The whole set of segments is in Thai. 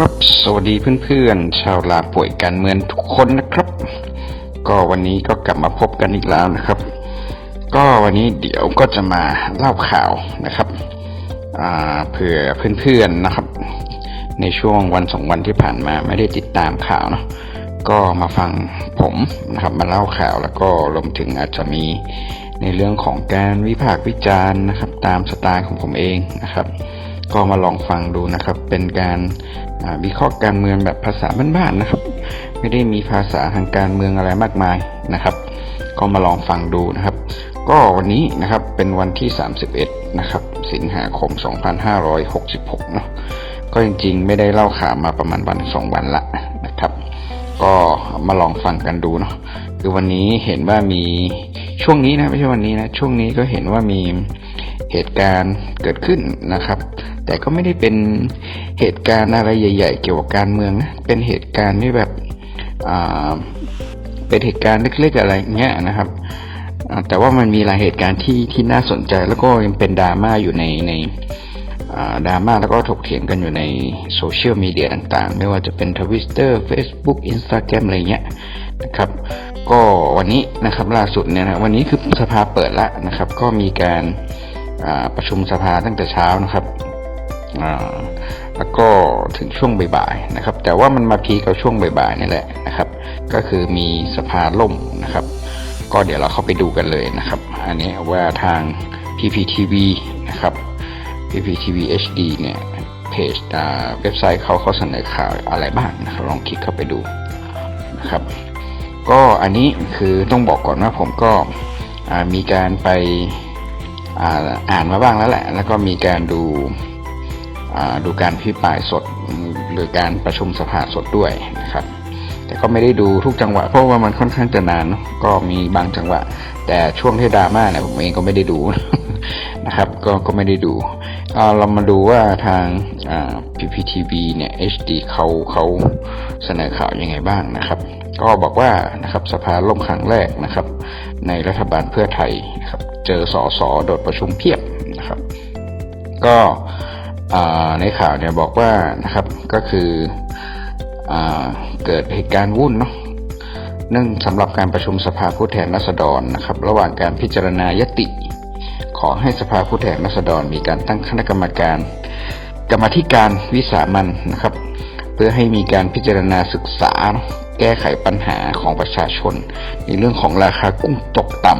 ครับ สวัสดีเพื่อนๆ ชาวลาป่วยการเมืองทุกคนนะครับ ก็วันนี้ก็กลับมาพบกันอีกแล้วนะครับ ก็วันนี้เดี๋ยวก็จะมาเล่าข่าวนะครับเผื่อเพื่อนๆนะครับ ในช่วงวันสองวันที่ผ่านมาไม่ได้ติดตามข่าวเนาะก็มาฟังผมนะครับมาเล่าข่าวแล้วก็รวมถึงอาจจะมีในเรื่องของการวิพากษ์วิจารณ์นะครับ ตามสไตล์ของผมเองนะครับ ก็มาลองฟังดูนะครับ เป็นการวิเคราะห์การเมืองแบบภาษาบ้านๆนะครับ ไม่ได้มีภาษาทางการเมืองอะไรมากมายนะครับ ก็มาลองฟังดูนะครับ ก็วันนี้นะครับเป็นวันที่ 31 นะครับ สิงหาคม 2566 เนาะก็จริงๆ ไม่ได้เล่าข่าวมาประมาณวันสองวันละนะครับ ก็มาลองฟังกันดูเนาะคือวันนี้เห็นว่ามี ช่วงนี้นะไม่ใช่วันนี้นะช่วงนี้ก็เห็นว่ามีเหตุการณ์เกิดขึ้นนะครับ แต่ก็ไม่ได้เป็นเหตุการณ์อะไรใหญ่ ๆ เกี่ยวกับการเมืองนะเป็นเหตุการณ์ที่แบบเป็นเหตุการณ์เล็กๆอะไรเงี้ยนะครับแต่ว่ามันมีหลายเหตุการณ์ที่ที่น่าสนใจแล้วก็ยังเป็นดราม่าอยู่ในในดราม่าแล้วก็ถกเถียงกันอยู่ในโซเชียลมีเดียต่างๆ ไม่ว่าจะเป็นทวิตเตอร์ Facebook Instagram อะไรเงี้ยนะครับ ก็วันนี้นะครับล่าสุดเนี่ยนะวันนี้คือสภาเปิดแล้วนะครับ ก็มีการประชุมสภาตั้งแต่เช้านะครับแล้วก็ถึงช่วงบ่ายๆนะครับ แต่ว่ามันมาพีกับช่วงบ่ายๆนี่แหละนะครับ ก็คือมีสภาล่มนะครับ ก็เดี๋ยวเราเข้าไปดูกันเลยนะครับ อันนี้ว่าทาง PPTV นะครับ PPTV HD เนี่ยเพจอ่าเว็บไซต์เขาเขาเสนอข่าวอะไรบ้างนะครับลองคลิกเข้าไปดูนะครับ ก็อันนี้คือต้องบอกก่อนว่าผมก็มีการไปอ่าอ่านมาบ้างแล้วแหละ แล้วก็มีการดูดูการพิปรายสดหรือการประชุมสภาสดด้วยนะครับ แต่ก็ไม่ได้ดูทุกจังหวะเพราะว่ามันค่อนข้างจะนานก็มีบางจังหวะ แต่ช่วงที่ดราม่าเนี่ยผมเองก็ไม่ได้ดูนะครับ ก็ก็ไม่ได้ดูเรามาดูว่าทาง PPTV เนี่ย HD เขาเขาเสนอข่าวยังไงบ้างนะครับ ก็บอกว่านะครับสภาล่มครั้งแรกนะครับ ในรัฐบาลเพื่อไทยนะครับ เจอสอสอโดดประชุมเพียบนะครับ ก็ในข่าวเนี่ยบอกว่านะครับก็คืออเกิดเหตุการณ์วุ่นเนาะเนื่องสำหรับการประชุมสภาผู้แทนราษฎรนะครับ ระหว่างการพิจารณายติ ขอให้สภาผู้แทนราษฎร มีการตั้งคณะกรรมการ กรรมธิการวิสามันนะครับ เพื่อให้มีการพิจารณาศึกษา แก้ไขปัญหาของประชาชน ในเรื่องของราคากุ้งตกต่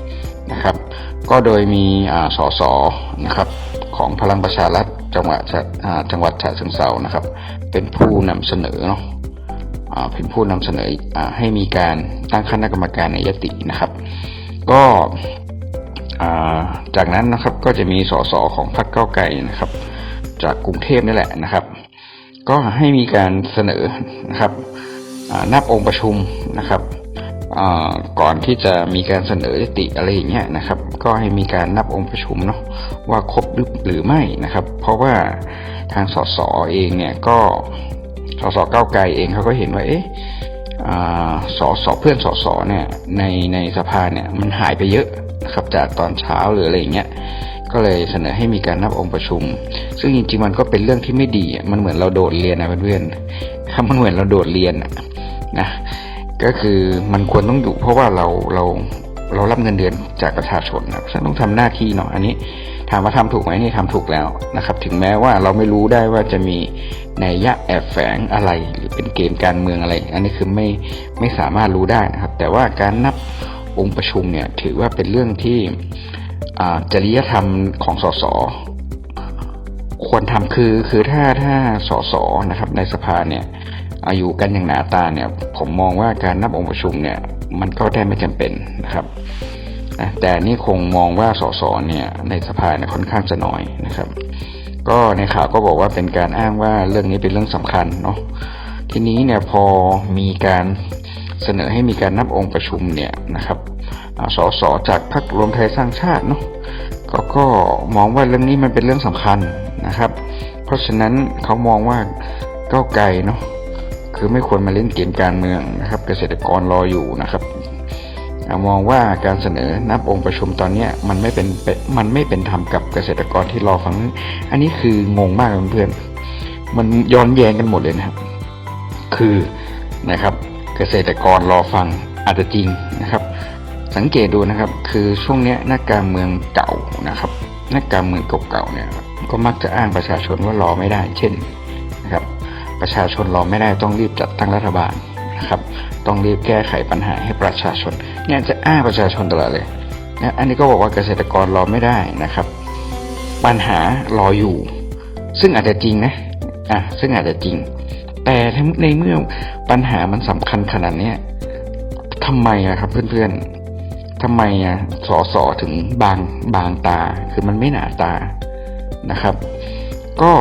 ำนะครับ ก็โดยมีอ่าสสนะครับของพลังประชารัฐจังหวัดฉะอ่าจังหวัดฉะเชิงเซานะครับ เป็นผู้นำเสนอเนาะเป็นผู้นำเสนออให้มีการตั้งคณะกรรมการในยตินะครับ ก็จากนั้นนะครับก็จะมีสสของพรรคเก้าไกลนะครับ จากกรุงเทพนี่แหละนะครับ ก็ให้มีการเสนอนะครับ นับองค์ประชุมนะครับก่อนที่จะมีการเสนอยติอะไรอย่างเงี้ยนะครับ ก็ให้มีการนับองค์ประชุมเนาะว่าครบหรือไม่นะครับ เพราะว่าทางสสเองเนี่ยก็สสก้าวไกลเองเขาก็เห็นว่าเอ๊ะอ่าสสเพื่อนสสเนี่ยในในสภาเนี่ยมันหายไปเยอะนะครับจากตอนเช้าหรืออะไรอย่างเงี้ยก็เลยเสนอให้มีการนับองค์ประชุม ซึ่งจริงๆมันก็เป็นเรื่องที่ไม่ดีมันเหมือนเราโดดเรียนนะเพื่อนๆครับมันเหมือนเราโดดเรียนอะ นะก็คือมันควรต้องอยู่เพราะว่าเราเราเรารับเงินเดือนจากประชาชนนะฉันต้องทำหน้าที่เนาะอันนี้ถามว่าทำถูกไหมนี่ทำถูกแล้วนะครับ ถึงแม้ว่าเราไม่รู้ได้ว่าจะมีนัยยะแอบแฝงอะไร หรือเป็นเกมการเมืองอะไร อันนี้คือไม่ไม่สามารถรู้ได้นะครับ แต่ว่าการนับองค์ประชุมเนี่ยถือว่าเป็นเรื่องที่อ่าจริยธรรมของสสควรทำคือคือถ้าถ้าสสนะครับในสภาเนี่ย อายุกันอย่างหนาตาเนี่ยผมมองว่าการนับองค์ประชุมเนี่ยมันก็ได้ไม่จำเป็นนะครับแต่นี่คงมองว่าสสเนี่ยในสภาเนี่ยค่อนข้างจะน้อยนะครับ ก็ในข่าวก็บอกว่าเป็นการอ้างว่าเรื่องนี้เป็นเรื่องสำคัญเนาะทีนี้เนี่ยพอมีการเสนอให้มีการนับองค์ประชุมเนี่ยนะครับสสจากพรรครวมไทยสร้างชาติเนาะกก็มองว่าเรื่องนี้มันเป็นเรื่องสำคัญนะครับ เพราะฉะนั้นเขามองว่าก้าไกลเนาะ คือไม่ควรมาเล่นเกมการเมืองนะครับ เกษตรกรรออยู่นะครับอ่ามองว่าการเสนอนับองค์ประชุมตอนนี้มันไม่เป็นเป็นมันไม่เป็นธรรมกับเกษตรกรที่รอฟัง อันนี้คืองงมากเพื่อนๆมันย้อนแย้งกันหมดเลยนะครับ คือนะครับ เกษตรกรรอฟังอาจจะจริงนะครับ สังเกตดูนะครับ คือช่วงนี้นักการเมืองเก่านะครับ นักการเมืองเก่าๆเนี่ย ก็มักจะอ้างประชาชนว่ารอไม่ได้ เช่น ประชาชนรอไม่ได้ต้องรีบจัดตั้งรัฐบาลนะครับต้องรีบแก้ไขปัญหาให้ประชาชนเนี่ยจะอ้างประชาชนตลอดเลยนะอันนี้ก็บอกว่าเกษตรกรรอไม่ได้นะครับ ปัญหารออยู่ ซึ่งอาจจะจริงนะอะซึ่งอาจจะจริง แต่ในเมื่อปัญหามันสำคัญขนาดเนี้ยทำไมอะครับเพื่อนๆทำไมอะสอสอถึงบางบางตา คือมันไม่หนาตานะครับ ก็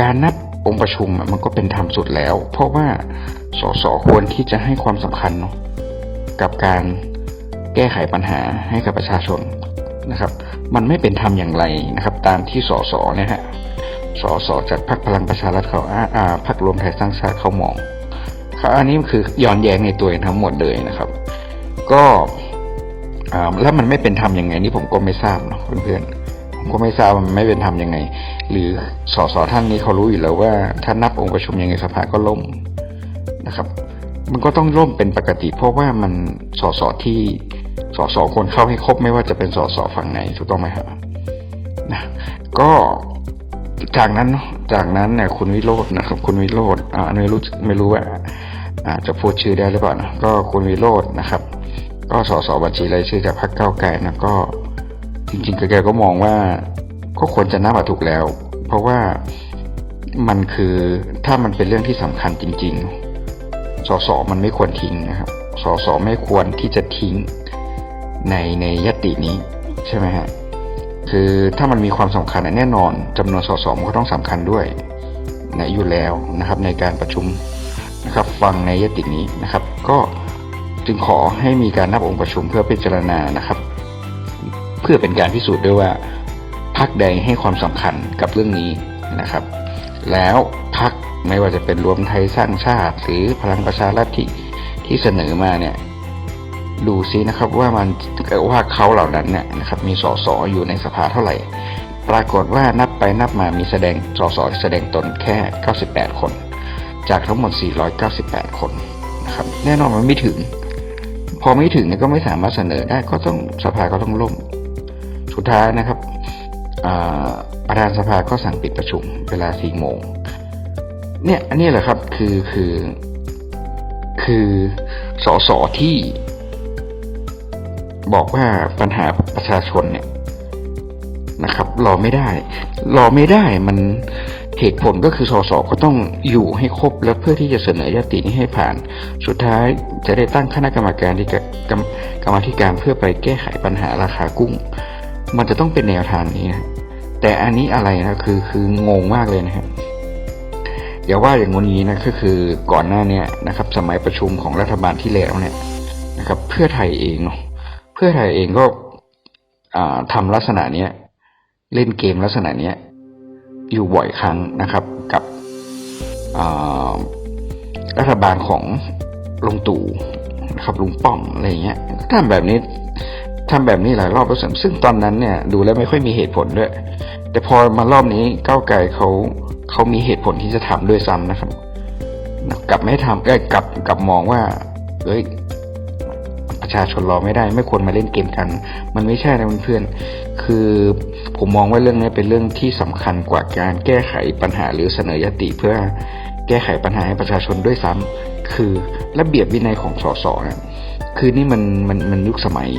การนับ องค์ประชุมมันก็เป็นธรรมสุดแล้ว เพราะว่าสสควรที่จะให้ความสำคัญเนาะกับการแก้ไขปัญหาให้กับประชาชนนะครับ มันไม่เป็นธรรมอย่างไรนะครับ ตามที่สสเนี่ยฮะสสจากพรรคพลังประชารัฐเขาอ่าอ่าพรรครวมไทยสร้างชาติเขามองครับอันนี้คือย้อนแย้งในตัวเองทั้งหมดเลยนะครับ ก็อ่าแล้วมันไม่เป็นธรรมยังไงนี่ผมก็ไม่ทราบเนาะเพื่อนๆผมก็ไม่ทราบมันไม่เป็นธรรมยังไง หรือสสท่านนี้เขารู้อยู่แล้วว่า ถ้านับองค์ประชุมยังไงสภาก็ล่มนะครับ มันก็ต้องล่มเป็นปกติ เพราะว่ามันสสที่สสคนเข้าให้ครบไม่ว่าจะเป็นสสฝั่งไหนถูกต้องไหมครับนะก็จากนั้นจากนั้นเนี่ยคุณวิโรจน์นะครับ คุณวิโรจน์อ่าไม่รู้ไม่รู้ว่าอาจจะพูดชื่อได้หรือเปล่านะก็คุณวิโรจน์นะครับ ก็สสบัญชีรายชื่อจากพรรคก้าไกลนะก็จริงๆแกก็มองว่า ก็ควรจะนับมาถูกแล้ว เพราะว่ามันคือถ้ามันเป็นเรื่องที่สำคัญจริง ๆ สสมันไม่ควรทิ้งนะครับ สสไม่ควรที่จะทิ้งในในยตินี้ใช่ไหมฮะคือถ้ามันมีความสำคัญแน่นอนจำนวนสสมันก็ต้องสำคัญด้วยนะอยู่แล้วนะครับ ในการประชุมนะครับ ฟังในยตินี้นะครับ ก็จึงขอให้มีการนับองค์ประชุมเพื่อพิจารณานะครับ เพื่อเป็นการพิสูจน์ด้วยว่า พรรคใดให้ความสำคัญกับเรื่องนี้นะครับ แล้วพรรคไม่ว่าจะเป็นรวมไทยสร้างชาติ หรือพลังประชารัฐที่ที่เสนอมาเนี่ยดูซินะครับว่ามันว่าเขาเหล่านั้นเนี่ยนะครับมีสสอยู่ในสภาเท่าไหร่ ปรากฏว่านับไปนับมามีแสดงสสแสดงตนแค่ 98 คน จากทั้งหมด 498 คนนะครับแน่นอนมันไม่ถึง พอไม่ถึงเนี่ยก็ไม่สามารถเสนอได้ก็ต้องสภาก็ต้องล่มสุดท้ายนะครับ ประธานสภาก็สั่งปิดประชุมเวลา4โมงเนี่ยอันนี้แหละครับคือคือคือสสที่บอกว่าปัญหาประชาชนเนี่ยนะครับ รอไม่ได้ รอไม่ได้มันเหตุผลก็คือสสก็ต้องอยู่ให้ครบแล้วเพื่อที่จะเสนอยตินี้ให้ผ่าน สุดท้ายจะได้ตั้งคณะกรรมการที่กรรมธิการเพื่อไปแก้ไขปัญหาราคากุ้ง มันจะต้องเป็นแนวทางนี้นะ แต่อันนี้อะไรนะคือคืองงมากเลยนะครับอย่าว่าอย่างงี้นะก็คือก่อนหน้าเนี้ยนะครับ สมัยประชุมของรัฐบาลที่แล้วเนี่ยนะครับ เพื่อไทยเองเนาะเพื่อไทยเองก็อ่าทำลักษณะเนี้ยเล่นเกมลักษณะเนี้ยอยู่บ่อยครั้งนะครับกับรัฐบาลของลุงตู่นะครับลุงป้อมอะไรเงี้ยทำแบบนี้ ทำแบบนี้หลายรอบแล้วซึ่งตอนนั้นเนี่ยดูแล้วไม่ค่อยมีเหตุผลด้วย แต่พอมารอบนี้ก้าวไกลเขาเขามีเหตุผลที่จะทำด้วยซ้ำนะครับ กลับไม่ทำกลับกลับมองว่าเอ้ยประชาชนรอไม่ได้ ไม่ควรมาเล่นเกมกัน มันไม่ใช่นะเพื่อนๆคือผมมองว่าเรื่องนี้เป็นเรื่องที่สำคัญกว่าการแก้ไขปัญหาหรือเสนอยติเพื่อแก้ไขปัญหาให้ประชาชนด้วยซ้ำคือระเบียบวินัยของสสนะคือนี่มันมันมันยุคสมัย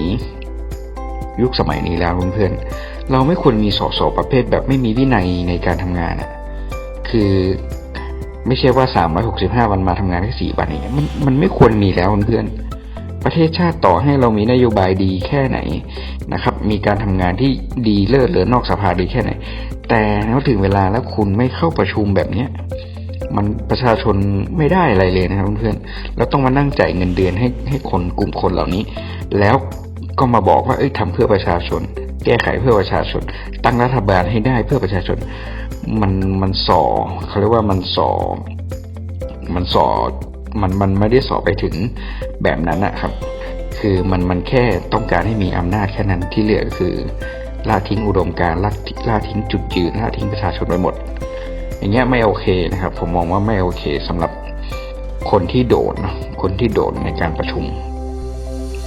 ยุคสมัยนี้แล้วเพื่อนๆเราไม่ควรมีสสประเภทแบบไม่มีวินัยในการทำงานอะคือไม่ใช่ว่า 365 วันมาทำงานแค่4วันอย่างเงี้ยมันมันไม่ควรมีแล้วเพื่อนๆประเทศชาติต่อให้เรามีนโยบายดีแค่ไหนนะครับ มีการทำงานที่ดีเลิศหรือนอกสภาดีแค่ไหน แต่แล้วถึงเวลาแล้วคุณไม่เข้าประชุมแบบเนี้ยมันประชาชนไม่ได้อะไรเลยนะครับเพื่อนๆแล้วต้องมานั่งจ่ายเงินเดือนให้ให้คนกลุ่มคนเหล่านี้ แล้ว ก็มาบอกว่าเอ้ยทำเพื่อประชาชน แก้ไขเพื่อประชาชน ตั้งรัฐบาลให้ได้เพื่อประชาชน มันมันสอเขาเรียกว่ามันสอมันสอมันมันไม่ได้สอไปถึงแบบนั้นนะครับ คือมันมันแค่ต้องการให้มีอำนาจแค่นั้นที่เหลือก็คือละทิ้งอุดมการณ์ละละทิ้งจุดยืนละทิ้งประชาชนไปหมด อย่างเงี้ยไม่โอเคนะครับ ผมมองว่าไม่โอเคสำหรับคนที่โดดเนคนที่โดดในการประชุม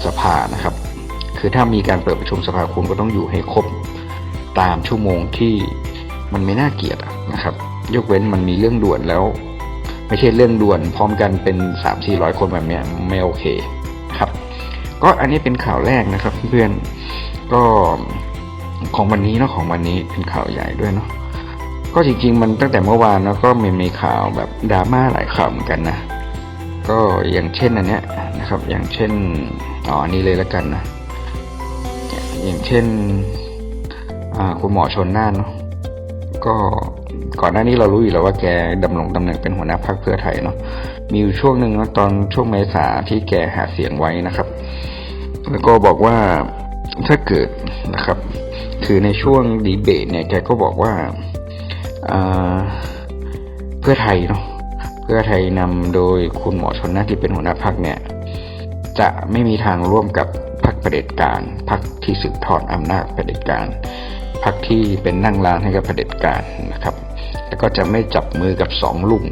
สภานะครับ คือถ้ามีการเปิดประชุมสภาคุณก็ต้องอยู่ให้ครบตามชั่วโมงที่มันไม่น่าเกลียดนะครับ ยกเว้นมันมีเรื่องด่วนแล้ว ไม่ใช่เรื่องด่วนพร้อมกันเป็นสามสี่ร้อยคนแบบเนี้ยไม่โอเคครับ ก็อันนี้เป็นข่าวแรกนะครับเพื่อนก็ของวันนี้เนาะของวันนี้เป็นข่าวใหญ่ด้วยเนาะก็จริงๆ มันตั้งแต่เมื่อวานแล้วก็มีมีข่าวแบบดราม่าหลายข่าวเหมือนกันนะ ก็อย่างเช่นอันเนี้ยนะครับ อย่างเช่นอ๋อนี้เลยล้วกันนะ อย่างเช่นคุณหมอชนน่านเนาะก็ก่อนหน้านี้เรารู้อยู่แล้วว่าแกดำรงตำแหน่งเป็นหัวหน้าพรรคเพื่อไทยเนาะมีอยู่ช่วงหนึ่งตอนช่วงเมษาที่แกหาเสียงไว้นะครับ แล้วก็บอกว่าถ้าเกิดนะครับ คือในช่วงดีเบตเนี่ยแกก็บอกว่าเพื่อไทยเนาะเพื่อไทยนำโดยคุณหมอชนน่านที่เป็นหัวหน้าพรรคเนี่ย จะไม่มีทางร่วมกับ รรคประเผด็จการพรรคที่สืบทอดอำนาจเผด็จการพรรคที่เป็นนั่งร้านให้กับเผด็จการนะครับ แล้วก็จะไม่จับมือกับสองลุง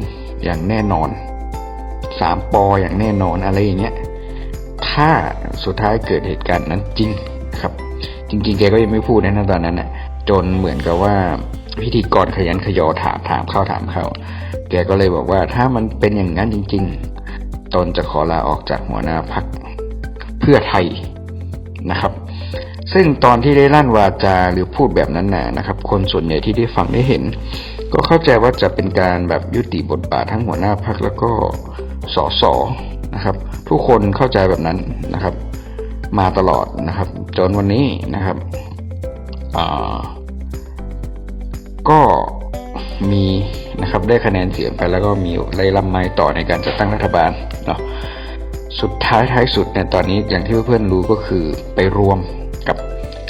อย่างแน่นอนสามปออย่างแน่นอนอะไรอย่างเงี้ยถ้าสุดท้ายเกิดเหตุการณ์นั้นจริงครับ จริงๆแกก็ยังไม่พูดนะตอนนั้นน่ะจนเหมือนกับว่าพิธีกรขยันขยอถามถามเข้าถามเข้าแกก็เลยบอกว่าถ้ามันเป็นอย่างนั้นจริง ๆ ตนจะขอลาออกจากหัวหน้าพักเพื่อไทย นะครับ ซึ่งตอนที่ได้ลั่นวาจาหรือพูดแบบนั้นน่ะนะครับ คนส่วนใหญ่ที่ได้ฟังได้เห็น ก็เข้าใจว่าจะเป็นการแบบยุติบทบาททั้งหัวหน้าพักแล้วก็สสนะครับ ทุกคนเข้าใจแบบนั้นนะครับ มาตลอดนะครับ จนวันนี้นะครับก็มีนะครับได้คะแนนเสียงไปแล้วก็มีไล่ลำไม้ต่อในการจัดตั้งรัฐบาลเนาะ สุดท้ายท้ายสุดเนี่ยตอนนี้อย่างที่เพื่อนๆรู้ก็คือไปรวมกับ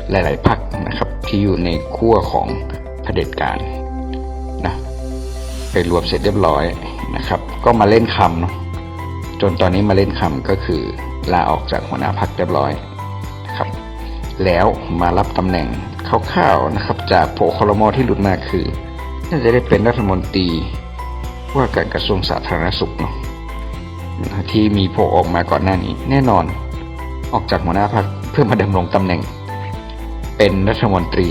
หลายๆพรรคนะครับที่อยู่ในขั้วของเผด็จการนะไปรวมเสร็จเรียบร้อยนะครับ ก็มาเล่นคำเนาะจนตอนนี้มาเล่นคำก็คือลาออกจากหัวหน้าพรรคเรียบร้อยนะครับ แล้วมารับตำแหน่งคร่าวๆนะครับ จากโผคลมอที่หลุดมาคือน่าจะได้เป็นรัฐมนตรีว่าการกระทรวงสาธารณสุขเนาะ ที่มีโผล่ออกมาก่อนหน้านี้ แน่นอนออกจากหัวหน้าพรรคเพื่อมาดำรงตำแหน่ง เป็นรัฐมนตรี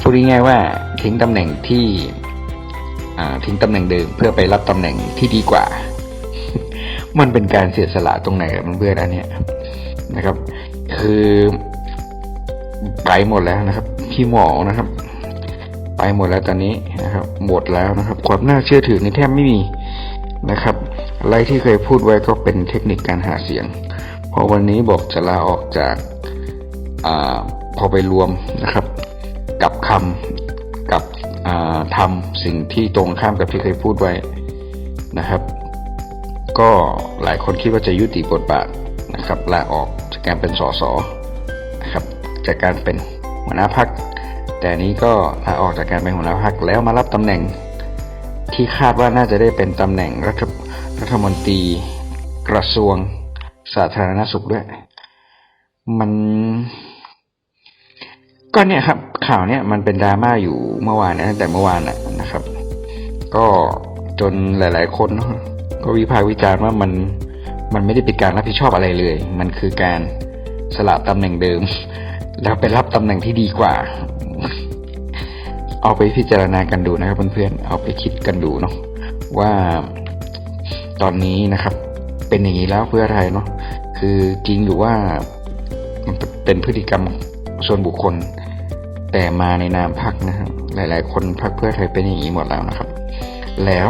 พูดง่ายๆว่าทิ้งตำแหน่งที่ทิ้งตำแหน่งเดิมเพื่อไปรับตำแหน่งที่ดีกว่า มันเป็นการเสียสละตรงไหนกับเพื่อนๆอันเนี้ยนะครับ คือไปหมดแล้วนะครับ พี่หมอนะครับ ไปหมดแล้วตอนนี้นะครับ หมดแล้วนะครับ ความน่าเชื่อถือในแทบไม่มีนะครับ ไรที่เคยพูดไว้ก็เป็นเทคนิคการหาเสียง พอวันนี้บอกจะลาออกจากอพอไปรวมนะครับ กับคำกับทำสิ่งที่ตรงข้ามกับที่เคยพูดไว้นะครับ ก็หลายคนคิดว่าจะยุติบทบาทนะครับลาออกจากการเป็นสสนะครับจากการเป็นหัวหน้าพัก แต่นี้ก็ลาออกจากการเป็นหัวหน้าพักแล้วมารับตำแหน่งที่คาดว่าน่าจะได้เป็นตำแหน่งรัฐ รัฐมนตรีกระทรวงสาธารณสุขด้วย มัน ก็เนี่ยครับ ข่าวเนี่ยมันเป็นดราม่าอยู่เมื่อวานนะตั้งแต่เมื่อวานนะครับ ก็จนหลาย ๆ คนก็วิพากษ์วิจารณ์ว่ามันมันไม่ได้เป็นการรับผิดชอบอะไรเลย มันคือการสละตำแหน่งเดิม แล้วไปรับตำแหน่งที่ดีกว่า เอาไปพิจารณากันดูนะครับเพื่อนๆ เอาไปคิดกันดูเนาะว่า ตอนนี้นะครับ เป็นอย่างนี้แล้วเพื่อไทยเนาะคือจริงอยู่ว่ามันเป็นพฤติกรรมส่วนบุคคล แต่มาในนามพักนะครับ หลาย ๆ คนพักเพื่อไทยเป็นอย่างนี้หมดแล้วนะครับ แล้ว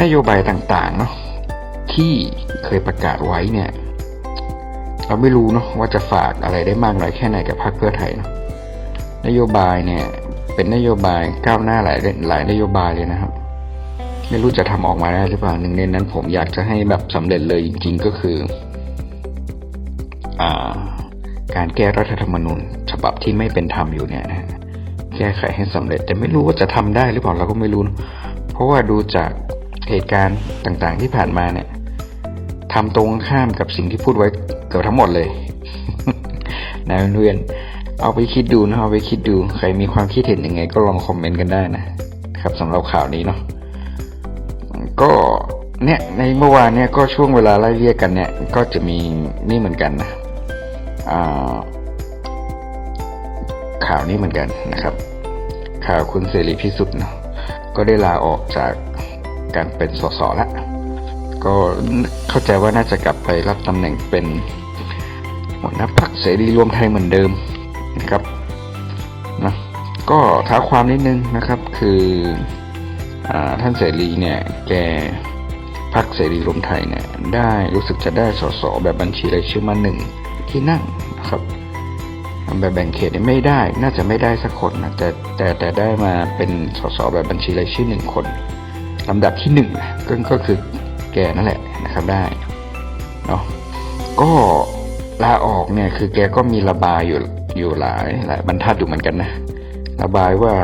นโยบายต่างๆเนาะที่เคยประกาศไว้เนี่ย เราไม่รู้เนาะว่าจะฝากอะไรได้มากน้อยแค่ไหนกับพรรคเพื่อไทยเนาะนโยบายเนี่ย เป็นนโยบายก้าวหน้าหลายหลายนโยบายเลยนะครับ ไม่รู้จะทำออกมาได้หรือเปล่าหนึ่งในนั้น ผมอยากจะให้แบบสำเร็จเลยจริง ๆ ก็คืออ่าการแก้รัฐธรรมนูญ ฉบับที่ไม่เป็นธรรมอยู่เนี่ยนะแก้ไขให้สำเร็จ แต่ไม่รู้ว่าจะทำได้หรือเปล่าเราก็ไม่รู้ เพราะว่าดูจากเหตุการณ์ต่างๆที่ผ่านมาเนี่ยทำตรงข้ามกับสิ่งที่พูดไว้เกือบทั้งหมดเลยนะเพื่อนเอาไปคิดดูนะเอาไปคิดดู ใครมีความคิดเห็นยังไง ก็ลองคอมเมนต์กันได้นะครับสำหรับข่าวนี้เนาะ ก็เนี่ยในเมื่อวานเนี่ยก็ช่วงเวลาไล่เรียกกันเนี่ยก็จะมีนี่เหมือนกันนะข่าวนี้เหมือนกันนะครับ ข่าวคุณเสรีพิสุทธิ์เนาะก็ได้ลาออกจากการเป็นสสแล้วก็เข้าใจว่าน่าจะกลับไปรับตำแหน่งเป็นหัวหน้าพรรคเสรีรวมไทยเหมือนเดิมนะครับนะก็ท้าความนิดนึงนะครับคือ ท่านเสรีเนี่ยแกพรรคเสรีรวมไทยเนี่ยได้รู้สึกจะได้สสแบบบัญชีรายชื่อมาหนึ่งที่นั่งนะครับแบบแบ่งเขตไม่ได้ น่าจะไม่ได้สักคนนะแต่แต่แต่ได้มาเป็นสสแบบบัญชีรายชื่อหนึ่งคนลำดับที่หนึ่งก็ก็คือแกนั่นแหละนะครับได้เนาะก็ลาออกเนี่ยคือแกก็มีระบายอยู่อยู่หลายหลายบรรทัดอยู่เหมือนกันนะระบายว่า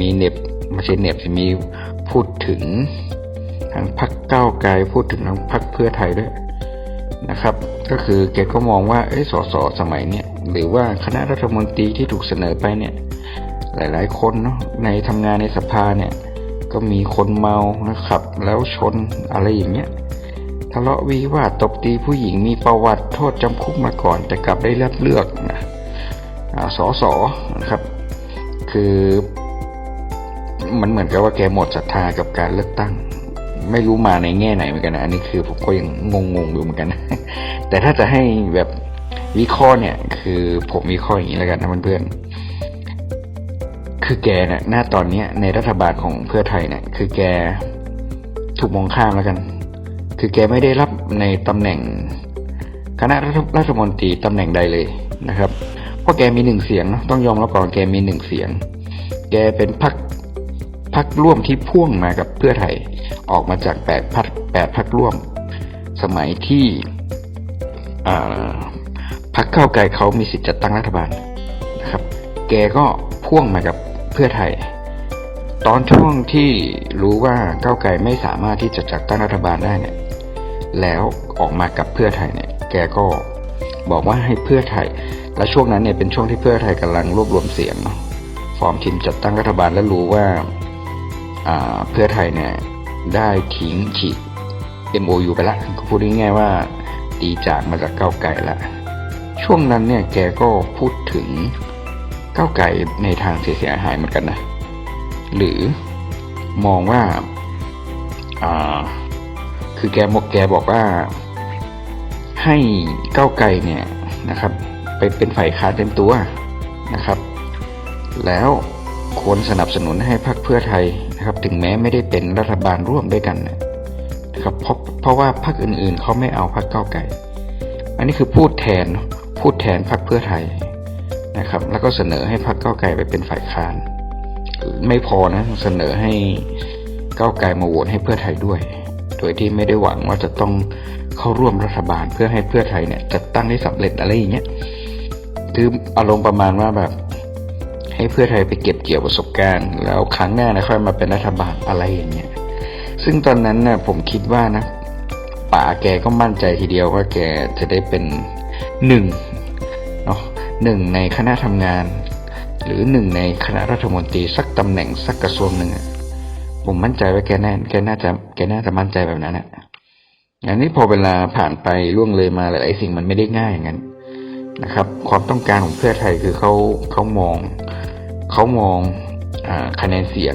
มีเน็บไม่ใช่เน็บมีพูดถึงทางพักเก้าวไกลพูดถึงทางพักเพื่อไทยด้วยนะครับ ก็คือแกก็มองว่าเอ้ยสสสมัยเนี่ยหรือว่าคณะรัฐมนตรีที่ถูกเสนอไปเนี่ย หลาย ๆ คนเนาะในทำงานในสภาเนี่ย ก็มีคนเมานะครับ แล้วชนอะไรอย่างเงี้ยทะเลาะวิวาทตบตีผู้หญิงมีประวัติโทษจำคุกมาก่อน แต่กลับได้รับเลือกนะอาสอสอนะครับ คือ มันเหมือนกับว่าแกหมดศรัทธากับการเลือกตั้ง ไม่รู้มาในแง่ไหนเหมือนกันนะอันนี้คือผมก็ยังงงๆอยู่เหมือนกัน แต่ถ้าจะให้แบบวิเคราะห์เนี่ย คือผมวิเคราะห์อย่างนี้แล้วกันนะเพื่อนๆคือแกเนี่ยหน้าตอนเนี้ยในรัฐบาลของเพื่อไทยเนี่ยคือแกถูกมองข้ามแล้วกัน คือแกไม่ได้รับในตำแหน่งคณะรัฐมนตรีตำแหน่งใดเลยนะครับเพราะแกมีหนึ่งเสียงนะต้องยอมรับก่อนแกมีหนึ่งเสียง แกเป็นพัก พักร่วมที่พ่วงมากับเพื่อไทย ออกมาจากแปดพักแปดพักร่วม สมัยที่พักเก้าไกลเขามีสิทธิ์จัดตั้งรัฐบาลนะครับ แกก็พ่วงมากับเพื่อไทย ตอนช่วงที่รู้ว่าก้าวไกลไม่สามารถที่จะจัดตั้งรัฐบาลได้เนี่ย แล้วออกมากับเพื่อไทยเนี่ย แกก็บอกว่าให้เพื่อไทย และช่วงนั้นเนี่ยเป็นช่วงที่เพื่อไทยกำลังรวบรวมเสียงเนาะ ฟอร์มทีมจัดตั้งรัฐบาลแล้วรู้ว่า เพื่อไทยเนี่ยได้ทิ้งฉีก MOU ไปละก็พูดง่ายๆว่าตีจากมาจากก้าวไกลละ ช่วงนั้นเนี่ยแกก็พูดถึงก้าวไกลในทางเสียหายเหมือนกันนะ หรือมองว่าอ่าคือแกบอกแกบอกว่าให้ก้าวไกลเนี่ยนะครับ ไปเป็นฝ่ายค้านเต็มตัวนะครับ แล้วควรสนับสนุนให้พรรคเพื่อไทย นะครับถึงแม้ไม่ได้เป็นรัฐบาลร่วมด้วยกันนะครับเพราะเพราะว่าพรรคอื่นๆเขาไม่เอาพรรคเก้าไกลอันนี้คือพูดแทนพูดแทนพรรคเพื่อไทยนะครับ แล้วก็เสนอให้พรรคเก้าไกลไปเป็นฝ่ายค้าน ไม่พอนะเสนอให้เก้าไกลมาโหวตให้เพื่อไทยด้วย โดยที่ไม่ได้หวังว่าจะต้องเข้าร่วมรัฐบาลเพื่อให้เพื่อไทยเนี่ยจัดตั้งได้สำเร็จอะไรอย่างเงี้ยคืออารมณ์ประมาณว่าแบบ ให้เพื่อไทยไปเก็บเกี่ยวประสบการณ์ แล้วครั้งหน้านะค่อยมาเป็นรัฐบาลอะไรอย่างเงี้ยซึ่งตอนนั้นนะ่ะผมคิดว่านะป๋าแกก็มั่นใจทีเดียวว่าแกจะได้เป็นหนึ่งเนาะหนึ่งในคณะทำงาน หรือหนึ่งในคณะรัฐมนตรีสักตำแหน่งสักกระทรวงหนึ่งอะผมมั่นใจว่าแกแน่แกน่าจะแกน่าจะมั่นใจแบบนั้นอะอย่างนี้พอเวลาผ่านไปล่วงเลยมาหลายๆสิ่งมันไม่ได้ง่ายอย่างนั้นนะครับ ความต้องการของเพื่อไทยคือเขาเขามอง เขามองอคะแนนเสียง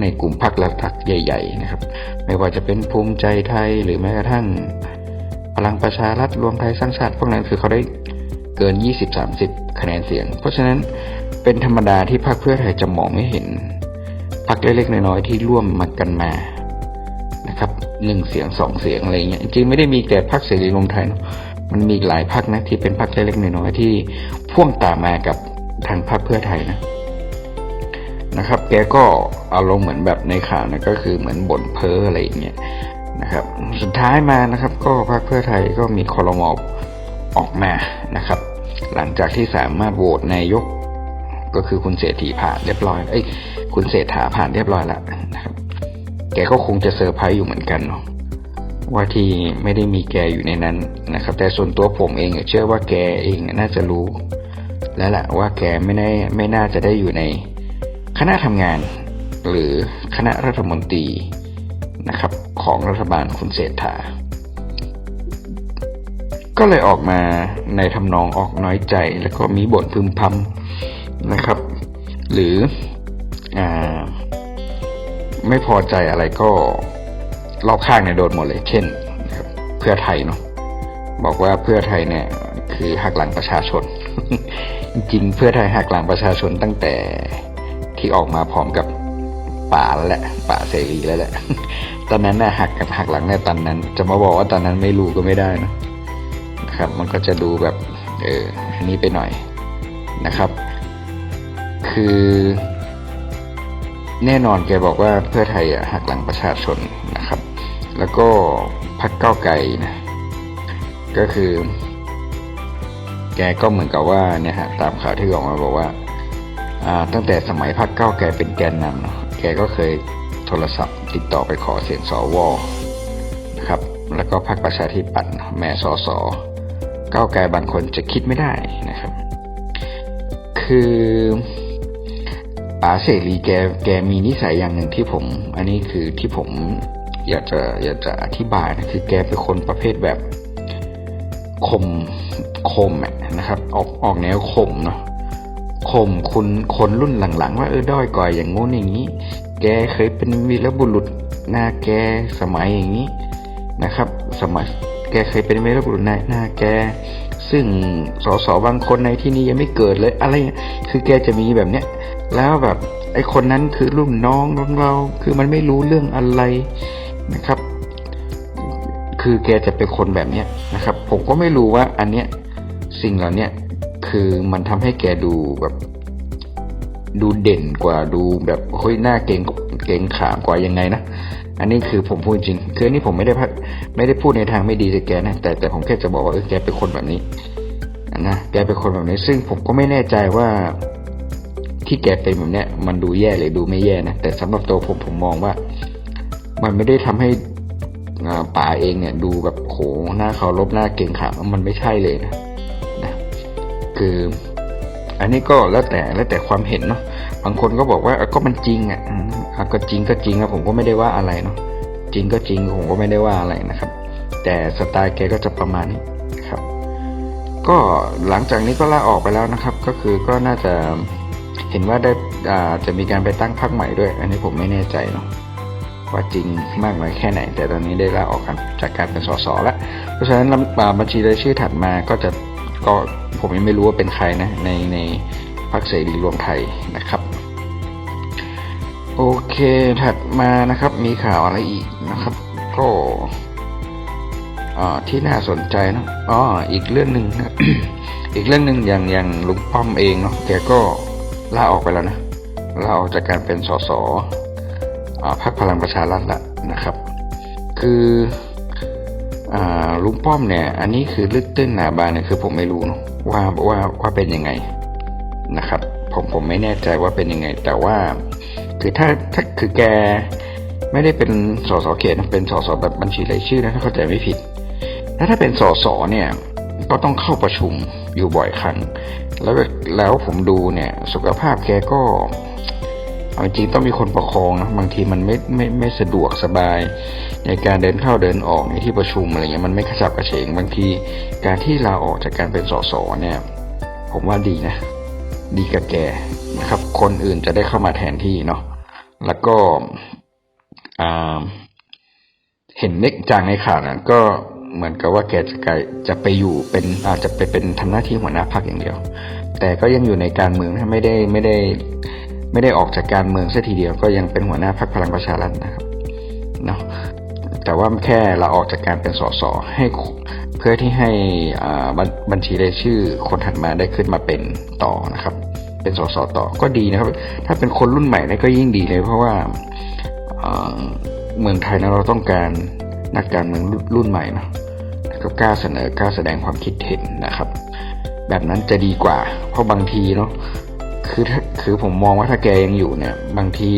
ในกลุ่มพรรครัฐใหญ่ ๆ นะครับ ไม่ว่าจะเป็นภูมิใจไทยหรือแม้กระทั่งพลังประชารัฐรวมไทยสร้างชาติพวกนั้นคือเขาได้เกิน 20-30 คะแนนเสียง เพราะฉะนั้นเป็นธรรมดาที่พรรคเพื่อไทยจะมองไม่เห็นพรรคเล็กๆน้อยๆที่ร่วมมากันมานะครับหนึ่งเสียงสองเสียงอะไรเงี้ยจริงไม่ได้มีแต่พรรคเสรีรวมไทยนะมันมีหลายพรรคนะที่เป็นพรรคเล็กๆน้อยๆที่พ่วงตามมากับทางพรรคเพื่อไทยนะ นะครับ แกก็อารมณ์เหมือนแบบในข่าวนะก็คือเหมือนบ่นเพ้ออะไรอย่างเงี้ยนะครับ สุดท้ายมานะครับ ก็พรรคเพื่อไทยก็มีคอรมอออกมานะครับ หลังจากที่สามารถโหวตนายกก็คือคุณเศรษฐีผ่านเรียบร้อยเอ้ยคุณเศรษฐาผ่านเรียบร้อยแล้วนะครับ แกก็คงจะเซอร์ไพรส์อยู่เหมือนกันเนาะว่าที่ไม่ได้มีแกอยู่ในนั้นนะครับ แต่ส่วนตัวผมเองเชื่อว่าแกเองน่าจะรู้ แล้วแหละว่าแกไม่ได้ไม่น่าจะได้อยู่ใน คณะทำงานหรือคณะรัฐมนตรีนะครับของรัฐบาลคุณเศรษฐา ก็เลยออกมาในทำนองออกน้อยใจ แล้วก็มีบ่นพึมพำนะครับ หรืออไม่พอใจอะไรก็รอบข้างเนี่ยโดนหมดเลย เช่นเพื่อไทยเนาะบอกว่าเพื่อไทยเนี่ย คือหักหลังประชาชน จริงเพื่อไทยหักหลังประชาชนตั้งแต่ ที่ออกมาพร้อมกับป่าแล้วแหละป่าเสรีแล้วแหละ ตอนนั้นน่ะหักกันหักหลังในตอนนั้น จะมาบอกว่าตอนนั้นไม่รู้ก็ไม่ได้นะนะครับ มันก็จะดูแบบเอออันนี้ไปหน่อยนะครับ คือ แน่นอนแกบอกว่าเพื่อไทยอะหักหลังประชาชนนะครับ แล้วก็พักเก้าไกลนะก็คือ แกก็เหมือนกับว่าเนี่ยฮะตามข่าวที่ออกมาบอกว่า ตั้งแต่สมัยพักเก้าวไกลเป็นแกนนำเนอะแกก็เคยโทรศัพท์ ติดต่อไปขอเสียงสวนะครับ แล้วก็พรรคประชาธิปัตย์แม่สอสอก้าวไกลบางคนจะคิดไม่ได้นะครับ คือป๋าเสรีแกแกมีนิสัยอย่างหนึ่งที่ผม อันนี้คือที่ผมอยากจะอยากจะอธิบายนะคือแกเป็นคนประเภทแบบคมคมนะครับ ออกออกแนวคมเนาะ คมคุณคนรุ่นหลังๆ ว่าเออด้อยก่อยอย่างงู้นอย่างนี้ แกเคยเป็นวีรบุรุษหน้าแกสมัยอย่างนี้นะครับ สมัยแกเคยเป็นวีรบุรุษหน้าหน้าแก ซึ่งสสบางคนในที่นี้ยังไม่เกิดเลยอะไรคือแกจะมีแบบเนี้ยแล้วแบบไอ้คนนั้นคือรุ่นน้องของเราคือมันไม่รู้เรื่องอะไรนะครับ คือแกจะเป็นคนแบบเนี้ยนะครับ ผมก็ไม่รู้ว่าอันเนี้ยสิ่งเหล่านี้ คือมันทำให้แกดูแบบ ดูเด่นกว่าดูแบบเฮ้ยหน้าเก่งเก่งขามกว่ายังไงนะอันนี้คือผมพูดจริง คืออันนี้ผมไม่ได้พัดไม่ได้พูดในทางไม่ดีกับแกนะแต่แต่ผมแค่จะบอกว่าเออแกเป็นคนแบบนี้นะแกเป็นคนแบบนี้ ซึ่งผมก็ไม่แน่ใจว่าที่แกเป็นแบบเนี้ยมันดูแย่หรือดูไม่แย่นะแต่สำหรับตัวผมผมมองว่า มันไม่ได้ทำให้ป่าเองเนี่ย ดูแบบโหหน้าเคารพหน้าเก่งขามมันไม่ใช่เลยนะ คือ อันนี้ก็แล้วแต่แล้วแต่ความเห็นเนาะบางคนก็บอกว่าก็มันจริงอะก็จริงก็จริงอะผมก็ไม่ได้ว่าอะไรเนาะจริงก็จริงผมก็ไม่ได้ว่าอะไรนะครับ แต่สไตล์แกก็จะประมาณนี้ครับ ก็หลังจากนี้ก็ลาออกไปแล้วนะครับ ก็คือก็น่าจะเห็นว่าได้อ่าจะมีการไปตั้งพรรคใหม่ด้วย อันนี้ผมไม่แน่ใจเนาะว่าจริงมากน้อยแค่ไหน แต่ตอนนี้ได้ลาออกกันจากการเป็นสสแล้วเพราะฉะนั้นลำอ่าบัญชีรายชื่อถัดมาก็จะก็ ผมยังไม่รู้ว่าเป็นใครนะ ในในพรรคเสรีรวมไทยนะครับ โอเคถัดมานะครับมีข่าวอะไรอีกนะครับ ก็อ่าที่น่าสนใจเนะอ๋ออีกเรื่องหนึ่งนะอีกเรื่องหนึ่งอย่างอย่างลุงป้อมเองเนาะแกก็ลาออกไปแล้วนะลาออกจากการเป็นสสอ่าพรรคพลังประชารัฐละนะครับ คือ ลุงป้อมเนี่ย อันนี้คือลึกตื้นหนาบางเนี่ยคือผมไม่รู้เนอะว่าว่าว่าเป็นยังไงนะครับ ผมผมไม่แน่ใจว่าเป็นยังไง แต่ว่า คือถ้าถ้าคือแกไม่ได้เป็นสสเขตเป็นสสแบบบัญชีรายชื่อนะถ้าเข้าใจไม่ผิด แล้วถ้าเป็นสสเนี่ย ก็ต้องเข้าประชุมอยู่บ่อยครั้ง แล้วแล้วผมดูเนี่ย สุขภาพแกก็ เอาจริงต้องมีคนประคองนะบางทีมันไม่ไม่ไม่สะดวกสบาย ในการเดินเข้าเดินออกในที่ประชุมอะไรเงี้ยมันไม่กระฉับกระเฉงบางทีการที่ลาออกจากการเป็นสสเนี่ย ผมว่าดีนะ ดีกับแกนะครับ คนอื่นจะได้เข้ามาแทนที่เนาะแล้วก็อ่าเห็นเน็กจางในข่าวนะก็เหมือนกับว่าแกจะกจะไปอยู่เป็นอาจจะไปเป็นทำหน้าที่หัวหน้าพรรคอย่างเดียว แต่ก็ยังอยู่ในการเมืองไม่ได้ไม่ได้ ไม่ได้ออกจากการเมืองซะทีเดียวก็ยังเป็นหัวหน้าพรรคพลังประชารัฐนะครับเนาะแต่ว่าแค่เราออกจากการเป็นสสให้เพื่อที่ให้บัญบัญชีรายชื่อ คนถัดมาได้ขึ้นมาเป็นต่อนะครับ เป็นสสต่อก็ดีนะครับ ถ้าเป็นคนรุ่นใหม่นี่ก็ยิ่งดีเลย เพราะว่าเมืองไทยนะเราต้องการนักการเมืองรุ่นใหม่นะก็กล้าเสนอกล้าแสดงความคิดเห็นนะครับ แบบนั้นจะดีกว่า เพราะบางทีเนาะ คือถ้าคือผมมองว่าถ้าแกยังอยู่เนี่ย บางที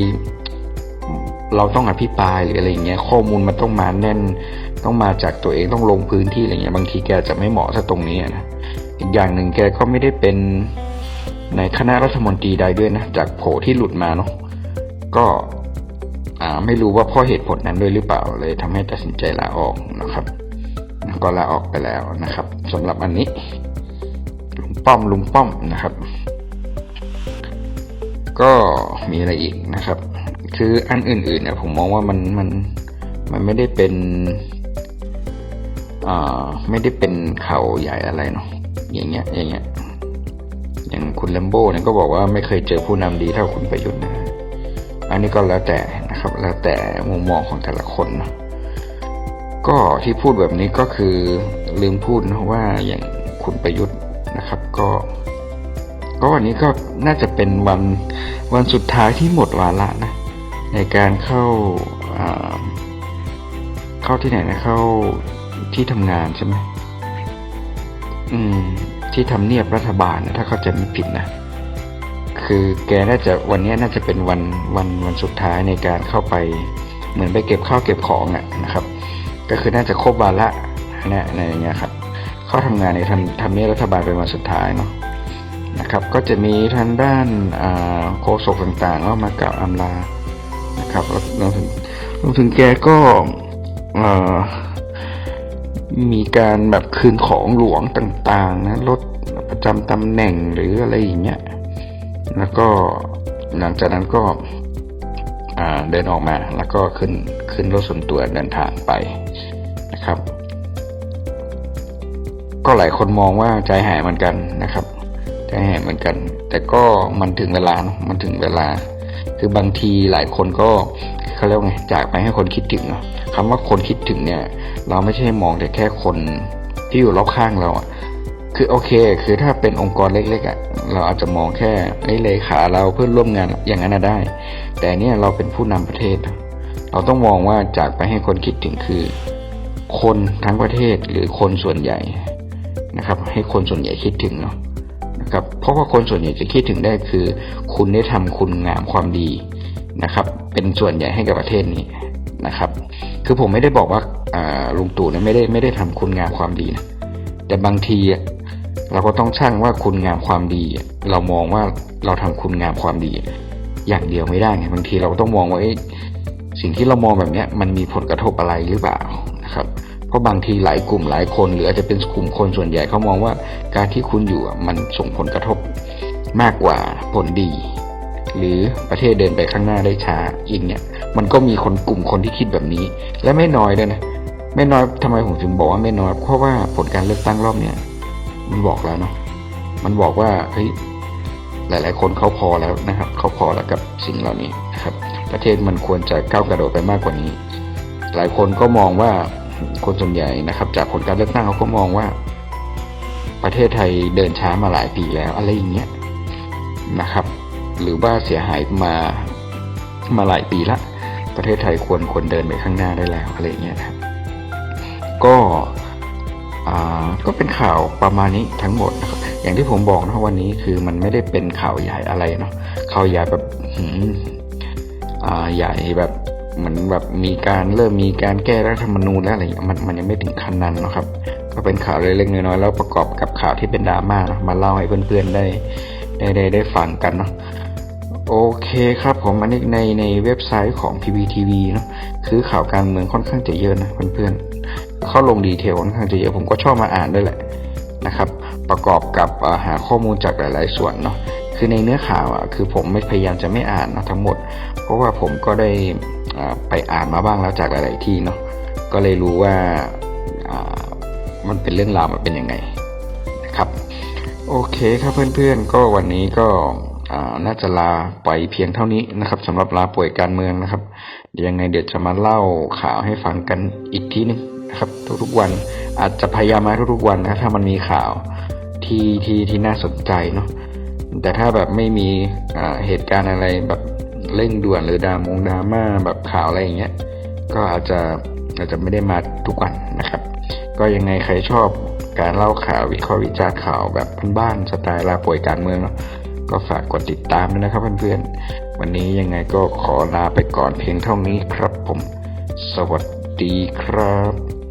เราต้องอภิปรายหรืออะไรอย่างเงี้ย ข้อมูลมันต้องมาแน่น ต้องมาจากตัวเองต้องลงพื้นที่อะไรเงี้ย บางทีแกจะไม่เหมาะซะตรงนี้นะอีกอย่างหนึ่งแกก็ไม่ได้เป็นในคณะรัฐมนตรีใดด้วยนะจากโผที่หลุดมาเนาะก็อ่าไม่รู้ว่าเพราะเหตุผลนั้นด้วยหรือเปล่าเลยทำให้ตัดสินใจลาออกนะครับ ก็ลาออกไปแล้วนะครับสำหรับอันนี้ลุงป้อมลุงป้อมนะครับ ก็มีอะไรอีกนะครับ คืออันอื่นๆเนี่ยผมมองว่ามันมันมันไม่ได้เป็นอ่าไม่ได้เป็นเข่าใหญ่อะไรเนาะอย่างเงี้ยอย่างเงี้ยอย่างคุณแลมโบ้เนี่ยก็บอกว่าไม่เคยเจอผู้นำดีเท่าคุณประยุทธ์นะอันนี้ก็แล้วแต่นะครับ แล้วแต่มุมมองของแต่ละคนนะก็ที่พูดแบบนี้ก็คือลืมพูดนะว่าอย่างคุณประยุทธ์นะครับ ก็ ก็วันนี้ก็น่าจะเป็นวันวันสุดท้ายที่หมดวาระนะ ในการเข้าเข้าที่ไหนนะเข้าที่ทำงานใช่ไหมอืม ที่ทำเนียบรัฐบาลนะถ้าเข้าใจไม่ผิดนะคือแกน่าจะวันนี้น่าจะเป็นวันวันวันสุดท้ายในการเข้าไป เหมือนไปเก็บข้าวเก็บของอะนะครับ ก็คือน่าจะครบวาระนะในอย่างเงี้ยครับ เข้าทำงานในทำทำเนียบรัฐบาลเป็นวันสุดท้ายเนาะ นะครับก็จะมีทางด้านาโฆษกต่างๆก็มากล่าวอำลานะครับแล้วรวมถึงรวมถึงแกก็มีการแบบคืนของหลวงต่างๆนะรถประจำตำแหน่งหรืออะไรอย่างเงี้ยแล้วก็หลังจากนั้นก็เดินออกมาแล้วก็ขึ้นขึ้นรถส่วนตัวเดินทางไปนะครับ ก็หลายคนมองว่าใจหายเหมือนกันนะครับ ใจหายเหมือนกัน แต่ก็มันถึงเวลาเนอะมันถึงเวลา คือบางทีหลายคนก็เขาเรียกไงจากไปให้คนคิดถึงเนาะคำว่าคนคิดถึงเนี่ย เราไม่ใช่มองแต่แค่คนที่อยู่รอบข้างเราอะคือโอเค คือถ้าเป็นองค์กรเล็กๆอะเราอาจจะมองแค่ไอ้เลขาเราเพื่อนร่วมงานอย่างนั้นนะได้ แต่เนี่ยเราเป็นผู้นำประเทศ เราต้องมองว่าจากไปให้คนคิดถึงคือ คนทั้งประเทศหรือคนส่วนใหญ่นะครับ ให้คนส่วนใหญ่คิดถึงเนาะ ครับเพราะว่าคนส่วนใหญ่จะคิดถึงได้คือ คุณได้ทำคุณงามความดีนะครับ เป็นส่วนใหญ่ให้กับประเทศนี้นะครับ คือผมไม่ได้บอกว่าลุงตู่เนี่ยไม่ได้ไม่ได้ทำคุณงามความดีนะแต่บางทีเราก็ต้องช่างว่าคุณงามความดี เรามองว่าเราทำคุณงามความดี อย่างเดียวไม่ได้ไงบางทีเราต้องมองว่าสิ่งที่เรามองแบบนี้มันมีผลกระทบอะไรหรือเปล่านะครับ เพราะบางทีหลายกลุ่มหลายคน หรืออาจจะเป็นกลุ่มคนส่วนใหญ่เขามองว่า การที่คุณอยู่มันส่งผลกระทบมากกว่าผลดี หรือประเทศเดินไปข้างหน้าได้ช้าอีกเนี่ย มันก็มีคนกลุ่มคนที่คิดแบบนี้ และไม่น้อยด้วยนะไม่น้อยทำไมผมถึงบอกว่าไม่น้อย เพราะว่าผลการเลือกตั้งรอบเนี้ยมันบอกแล้วเนาะมันบอกว่าเฮ้ยหลาย ๆ คนเขาพอแล้วนะครับเขาพอแล้วกับสิ่งเหล่านี้นะครับ ประเทศมันควรจะก้าวกระโดดไปมากกว่านี้ หลายคนก็มองว่า คนส่วนใหญ่นะครับ จากผลการเลือกตั้งเขาก็มองว่า ประเทศไทยเดินช้ามาหลายปีแล้ว อะไรอย่างเงี้ยนะครับ หรือว่าเสียหายมามาหลายปีละ ประเทศไทยควรควรเดินไปข้างหน้าได้แล้วอะไรอย่างเงี้ยนะครับก็ก็เป็นข่าวประมาณนี้ทั้งหมดนะครับอย่างที่ผมบอกนะวันนี้คือมันไม่ได้เป็นข่าวใหญ่อะไรเนาะข่าวใหญ่แบบใหญ่แบบ เหมือนแบบมีการเริ่มมีการแก้รัฐธรรมนูญแล้วอะไรอย่างนี้มันมันยังไม่ถึงขั้นนั้นนะครับ ก็เป็นข่าวเล็กๆน้อยๆแล้วประกอบกับข่าวที่เป็นดราม่านะมาเล่าให้เพื่อนๆได้ได้ได้ได้ฟังกันเนาะโอเคครับผมอันนี้ในในเว็บไซต์ของ PPTV เนอะคือข่าวการเมืองค่อนข้างจะเยอะนะเพื่อนๆเข้าลงดีเทลค่อนข้างจะเยอะผมก็ชอบมาอ่านด้วยแหละนะครับ ประกอบกับหาข้อมูลจากหลาย ๆ ส่วนเนาะคือในเนื้อข่าวอะคือผมไม่พยายามจะไม่อ่านนะทั้งหมด เพราะว่าผมก็ได้ ไปอ่านมาบ้างแล้วจากหลาย ๆ ที่เนาะก็เลยรู้ว่ามันเป็นเรื่องราวมันเป็นยังไงนะครับ โอเคครับเพื่อน ๆ ก็วันนี้ก็น่าจะลาไปเพียงเท่านี้นะครับสำหรับลาป่วยการเมืองนะครับยังไงเดี๋ยวจะมาเล่าข่าวให้ฟังกันอีกทีนึงนะครับ ทุกๆวันอาจจะพยายามมาทุกๆวันนะถ้ามันมีข่าวที่ที่ที่น่าสนใจเนาะแต่ถ้าแบบไม่มีเหตุการณ์อะไรแบบ เร่งด่วนหรือดรามงดราม่าแบบข่าวอะไรอย่างเงี้ยก็อาจจะอาจจะไม่ได้มาทุกวันนะครับ ก็ยังไงใครชอบการเล่าข่าววิเคราะห์วิจารณ์ข่าวแบบบ้านๆสไตล์ลาป่วยการเมืองเนาะก็ฝากกดติดตามด้วยนะครับเพื่อนๆ วันนี้ยังไงก็ขอลาไปก่อนเพียงเท่านี้ครับผม สวัสดีครับ